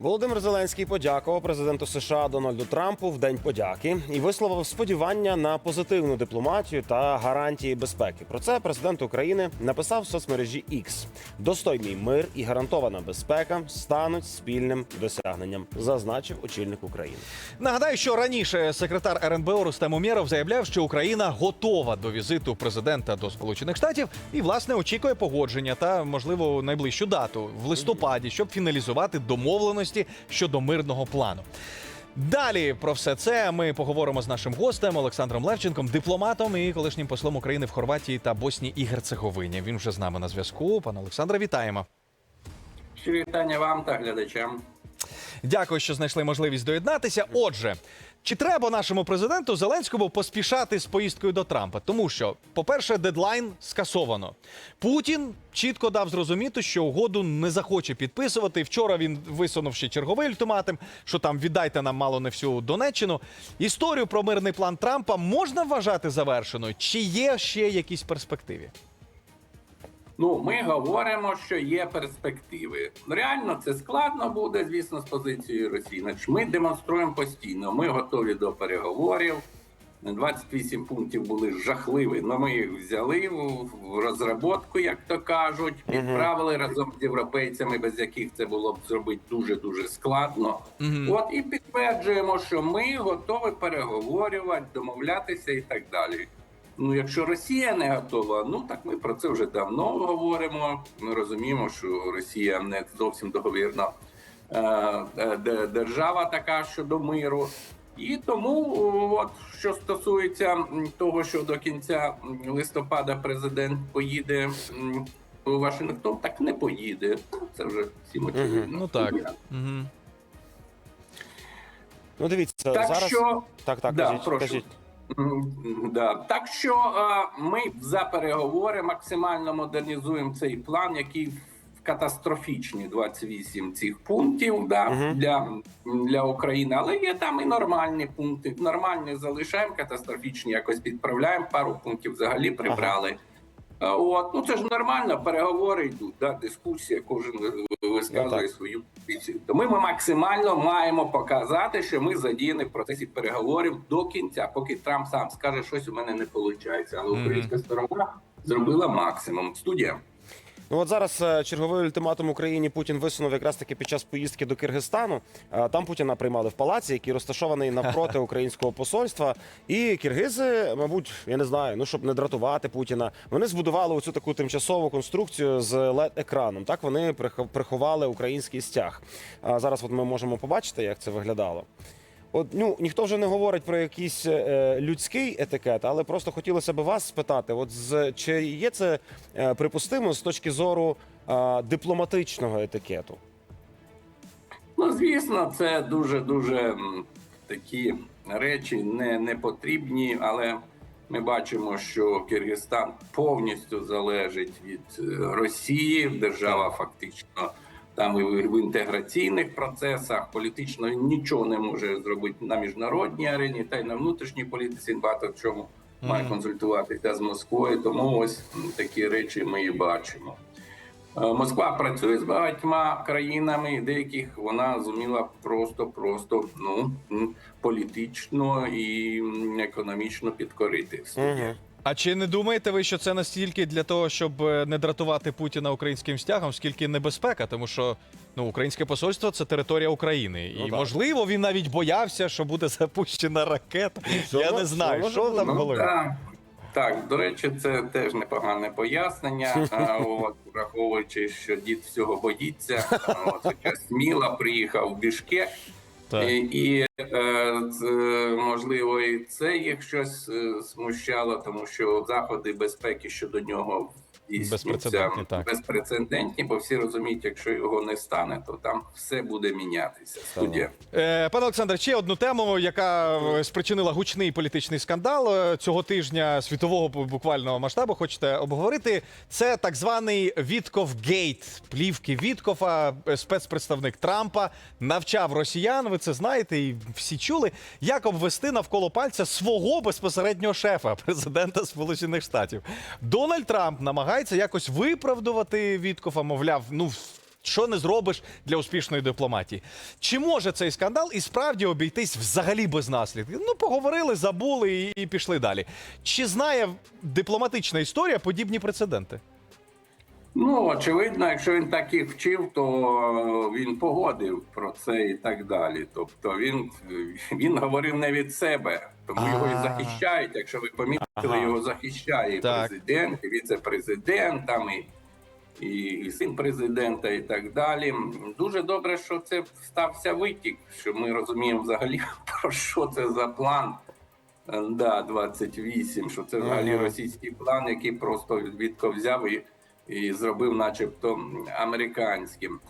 Володимир Зеленський подякував президенту США Дональду Трампу в день подяки і висловив сподівання на позитивну дипломатію та гарантії безпеки. Про це президент України написав в соцмережі X. Достойний мир і гарантована безпека стануть спільним досягненням, зазначив очільник України. Нагадаю, що раніше секретар РНБО Рустем Умєров заявляв, що Україна готова до візиту президента до Сполучених Штатів і власне очікує погодження та можливо найближчу дату в листопаді, щоб фіналізувати домовленості щодо мирного плану. Далі про все це ми поговоримо з нашим гостем Олександром Левченком, дипломатом і колишнім послом України в Хорватії та Боснії і Герцеговині. Він вже з нами на зв'язку. Пане Олександре, вітаємо. Вітання вам та глядачам. Дякую, що знайшли можливість доєднатися. Отже, чи треба нашому президенту Зеленському поспішати з поїздкою до Трампа? Тому що, по-перше, дедлайн скасовано. Путін чітко дав зрозуміти, що угоду не захоче підписувати. Вчора він висунув ще черговий ультиматум, що там віддайте нам мало не всю Донеччину. Історію про мирний план Трампа можна вважати завершеною? Чи є ще якісь перспективи? Ну, ми говоримо, що є перспективи. Реально це складно буде, звісно, з позицією Росії. Значить, ми демонструємо постійно. Ми готові до переговорів. 28 пунктів були жахливі, але ми їх взяли в розробку, як то кажуть, відправили разом з європейцями, без яких це було б зробити дуже дуже складно. От і підтверджуємо, що ми готові переговорювати, домовлятися і так далі. Ну, якщо Росія не готова, ну так ми про це вже давно говоримо. Ми розуміємо, що Росія не зовсім договірна е, е, держава така щодо миру. І тому, от що стосується того, що до кінця листопада президент поїде у Вашингтон, так не поїде. Це вже всім очевидно. Ну так. Угу. Ну, дивіться Так зараз. що Так, так, Да, кажіть, прошу. кажіть. Да. Так що е, ми за переговори максимально модернізуємо цей план, який в катастрофічні 28 цих пунктів да, угу. для, для України. Але є там і нормальні пункти. Нормальні залишаємо, катастрофічні якось підправляємо. Пару пунктів взагалі прибрали. Е, От, ну це ж нормально, переговори йдуть, да, дискусія, кожен висказує Ну, свою позицію. Тому ми максимально маємо показати, що ми задіяні в процесі переговорів до кінця, поки Трамп сам скаже, щось у мене не виходить. Але українська сторона зробила максимум. Студія. Ну от зараз е, черговий ультиматум Україні Путін висунув якраз таки під час поїздки до Киргизстану. Е, Там Путіна приймали в палаці, який розташований навпроти українського посольства. І киргизи, мабуть, я не знаю, ну щоб не дратувати Путіна, вони збудували оцю таку тимчасову конструкцію з led екраном Так вони прих- приховали український стяг. А зараз от ми можемо побачити, як це виглядало. От ну ніхто вже не говорить про якийсь е, людський етикет, але просто хотілося б вас спитати: от з чи є це е, припустимо з точки зору е, дипломатичного етикету? Ну, звісно, це дуже дуже такі речі не, не потрібні, але ми бачимо, що Киргизстан повністю залежить від е, Росії. Держава фактично там і в, інтеграційних процесах політично нічого не може зробити на міжнародній арені, та й на внутрішній політиці багато в чому має консультуватися з Москвою. Тому ось такі речі ми і бачимо. Е, Москва працює з багатьма країнами, деяких вона зуміла просто-просто ну політично і економічно підкорити. А чи не думаєте ви, що це настільки для того, щоб е, не дратувати Путіна українським стягом, скільки небезпека? Тому що ну українське посольство це територія України, Ну, і так. можливо він навіть боявся, що буде запущена ракета. Все Я не знаю, що може там бути. голові. так. так, до речі, це теж непогане пояснення. От, враховуючи, що дід всього боїться, от, сміло приїхав в Бішкек. Так. І, і е, це, можливо, і це їх щось е, смущало, тому що заходи безпеки щодо нього Безпрецедентні, так. безпрецедентні, бо всі розуміють, якщо його не стане, то там все буде мінятися. Студія. Е, Пане Олександр, ще одну тему, яка е, спричинила гучний політичний скандал е, цього тижня світового бу- буквально масштабу. Хочете обговорити? Це так званий Вітков Гейт. Плівки Віткофа, е, спецпредставник Трампа, навчав росіян. Ви це знаєте, і всі чули, як обвести навколо пальця свого безпосереднього шефа, президента Сполучених Штатів. Дональд Трамп намагається якось виправдувати Віткофа, мовляв, ну що не зробиш для успішної дипломатії. Чи може цей скандал і справді обійтись взагалі без наслідків? Ну, поговорили, забули і, і пішли далі. Чи знає дипломатична історія подібні прецеденти? Ну, очевидно, якщо він так їх вчив, то він погодив про це і так далі. Тобто він, він говорив не від себе, тому його і захищають. Якщо ви помітили, його захищає і президент, і віце-президент, там і, і, і син президента, і так далі. Дуже добре, що це стався витік, що ми розуміємо взагалі про що це за план. Да, 28, що це взагалі Ага. російський план, який просто відко взяв і, і зробив, начебто, американським.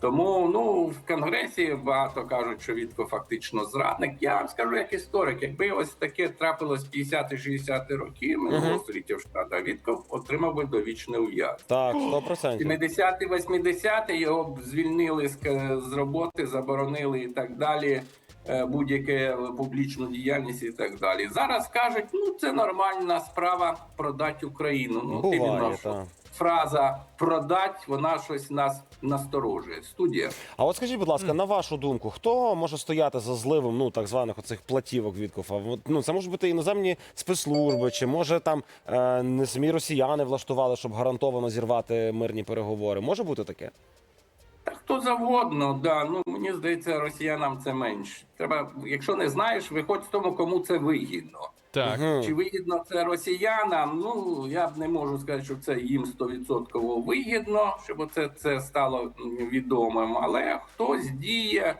Тому ну в конгресі багато кажуть, що Вітко фактично зрадник. Я вам скажу як історик, якби ось таке трапилось 50-60 роки минулого століття в Штатах, Вітко отримав би довічне ув'язнення. Так, 100%. 70-ті, 80-ті його б звільнили з, роботи, заборонили і так далі. е, Будь-яке публічну діяльність і так далі. Зараз кажуть, ну це нормальна справа продати Україну. Ну Буває, що так. Фраза продать, вона щось нас насторожує. Студія. А от скажіть, будь ласка, на вашу думку, хто може стояти за зливом ну так званих оцих платівок Віткофа? От, Ну це можуть бути іноземні спецслужби, чи може там е, не самі росіяни влаштували, щоб гарантовано зірвати мирні переговори? Може бути таке? Та хто завгодно, да. Ну мені здається, росіянам це менше. Треба, якщо не знаєш, виходь з тому, кому це вигідно. Так. Чи вигідно це росіянам? Ну я б не можу сказати, що це їм 100% вигідно, щоб це, це стало відомим. Але хтось діє,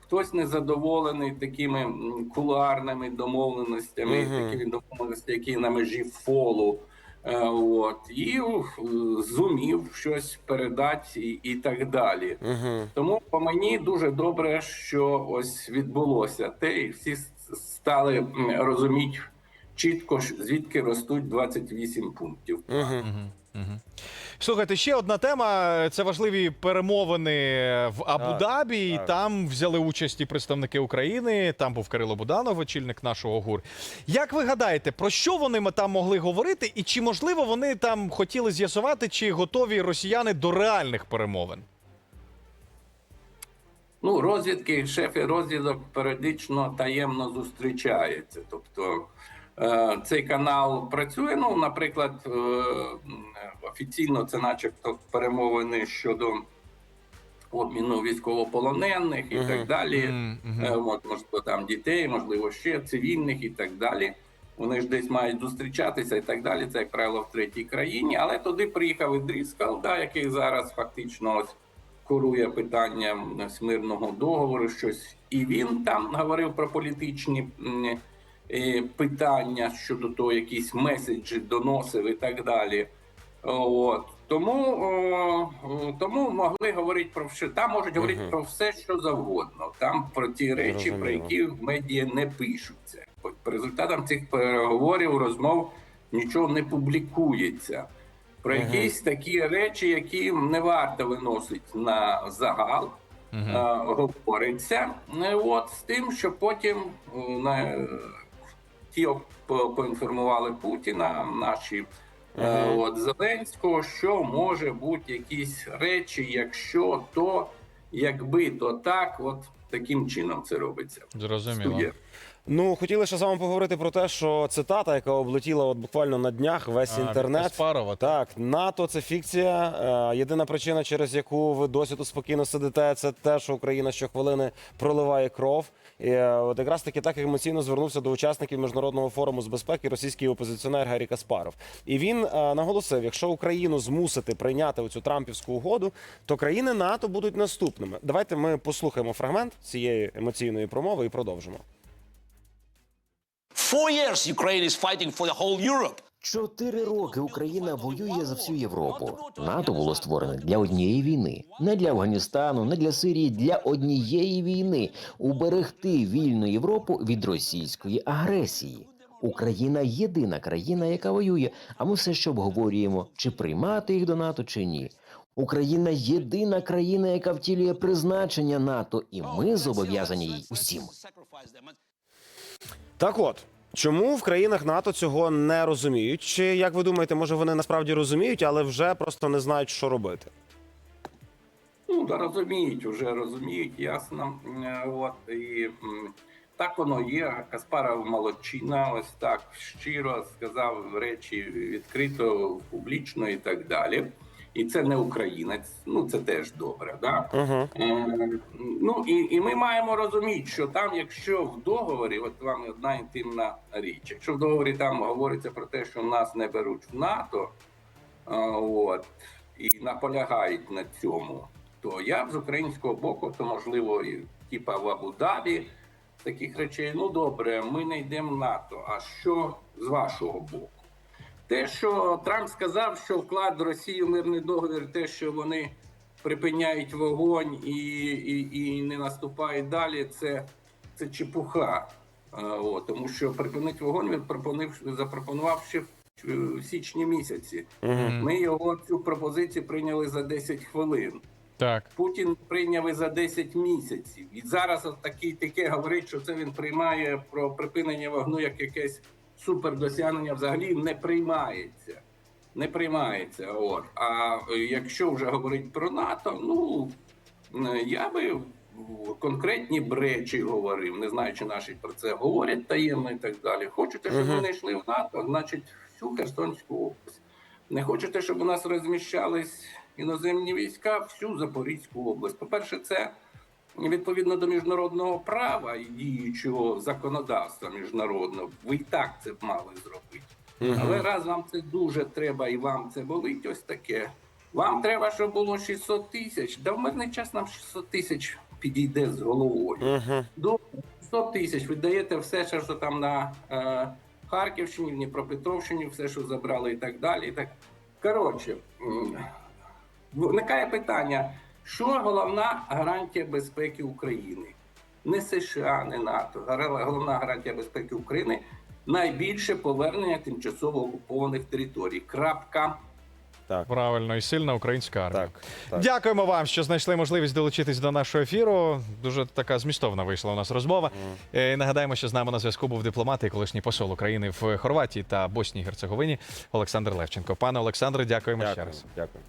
хтось незадоволений такими кулуарними домовленостями, Мгм. такими домовленостями, які на межі фолу. Е, От і е, зумів щось передати і, і так далі. Угу. Тому по мені дуже добре, що ось відбулося те, і всі стали розуміти чітко, звідки ростуть 28 пунктів. Угу. Слухайте, ще одна тема. Це важливі перемовини в Абу-Дабі. І так. Там взяли участь і представники України. Там був Кирило Буданов, очільник нашого ГУР. Як ви гадаєте, про що вони там могли говорити, і чи можливо вони там хотіли з'ясувати, чи готові росіяни до реальних перемовин? Ну, розвідки, шефи розвідок періодично таємно зустрічаються. Тобто цей канал працює. Ну, наприклад, е, офіційно це, начебто, перемовини щодо обміну військовополонених і так далі. Е, От, можливо, там дітей, можливо, ще цивільних і так далі. Вони ж десь мають зустрічатися і так далі. Це, як правило, в третій країні. Але туди приїхав Ідріс Калда, який зараз фактично ось курує питання ось мирного договору. Щось і він там говорив про політичні е, питання щодо того, якісь меседжі доносив і так далі. От тому, о, тому могли говорити про все. Там можуть говорити Мгм. про все, що завгодно. Там про ті речі, про які в медіа не пишуться. По результатам цих переговорів, розмов нічого не публікується. Про Мгм. якісь такі речі, які не варто виносити на загал. Е, говориться, Е, от з тим, що потім е, на ті поінформували Путіна, наші е, от Зеленського, що може бути якісь речі, якщо то, якби то так, от таким чином це робиться. Зрозуміло. Студія. Ну хотіли ще з вами поговорити про те, що цитата, яка облетіла от буквально на днях весь А, інтернет. Каспарова, так. Так, НАТО це фікція. Е, Єдина причина, через яку ви досі тут спокійно сидите, це те, що Україна щохвилини проливає кров. І е, от якраз таки так емоційно звернувся до учасників міжнародного форуму з безпеки російський опозиціонер Гаррі Каспаров. І він е, наголосив: якщо Україну змусити прийняти оцю Трампівську угоду, то країни НАТО будуть наступними. Давайте ми послухаємо фрагмент цієї емоційної промови і продовжимо. Four years Ukraine is fighting for the whole Europe. Чотири роки Україна воює за всю Європу. НАТО було створене для однієї війни, не для Афганістану, не для Сирії, для однієї війни уберегти вільну Європу від російської агресії. Україна єдина країна, яка воює. А ми все ще обговорюємо, чи приймати їх до НАТО, чи ні. Україна єдина країна, яка втілює призначення НАТО, і ми зобов'язані їй усім. Так от. Чому в країнах НАТО цього не розуміють? Чи як ви думаєте, може вони насправді розуміють, але вже просто не знають, що робити? Ну, розуміють, вже розуміють, ясно. Е, От, і так воно є. Каспаров молодчина, ось так щиро сказав речі відкрито, публічно і так далі. І це не українець, ну це теж добре. Да? Угу. Е, Ну і, і ми маємо розуміти, що там, якщо в договорі, от вам одна інтимна річ, якщо в договорі там говориться про те, що нас не беруть в НАТО, а, от і наполягають на цьому, то я б з українського боку, то можливо, і типа в Абу-Дабі таких речей, ну добре, ми не йдемо в НАТО. А що з вашого боку? Те, що Трамп сказав, що вклад Росії в мирний договір, те, що вони припиняють вогонь і, і, і не наступають далі, це, це чепуха. От, тому що припинити вогонь він пропонив, запропонував ще в в січні місяці. Ми його цю пропозицію прийняли за 10 хвилин. Так. Путін прийняв і за 10 місяців. І зараз от такі таке говорить, що це він приймає про припинення вогню як якесь супердосягнення взагалі не приймається. Не приймається. От. А якщо вже говорить про НАТО, ну я би конкретні б речі говорив, не знаю, чи наші про це говорять таємно і так далі. Хочете, щоб не йшли в НАТО, значить всю Херсонську область. Не хочете, щоб у нас розміщались іноземні війська, всю Запорізьку область. По-перше, це відповідно до міжнародного права і діючого законодавства міжнародного. Ви і так це б мали зробити. Але раз вам це дуже треба і вам це болить, ось таке. Вам треба, щоб було 600 тисяч. Да в мирний час нам 600 тисяч підійде з головою. Угу. До 100 тисяч віддаєте все, що там на е, Харківщині, в Дніпропетровщині, все, що забрали, і так далі. І так. Коротше, виникає питання, що головна гарантія безпеки України? Не США, не НАТО. Головна гарантія безпеки України найбільше повернення тимчасово окупованих територій. Крапка. Так, Правильно, і сильна українська армія. так, так. Дякуємо вам, що знайшли можливість долучитись до нашого ефіру. Дуже така змістовна вийшла у нас розмова. Е, Нагадаємо, що з нами на зв'язку був дипломат і колишній посол України в Хорватії та Боснії і Герцеговині Олександр Левченко. Пане Олександре, дякуємо ще раз. Дякую.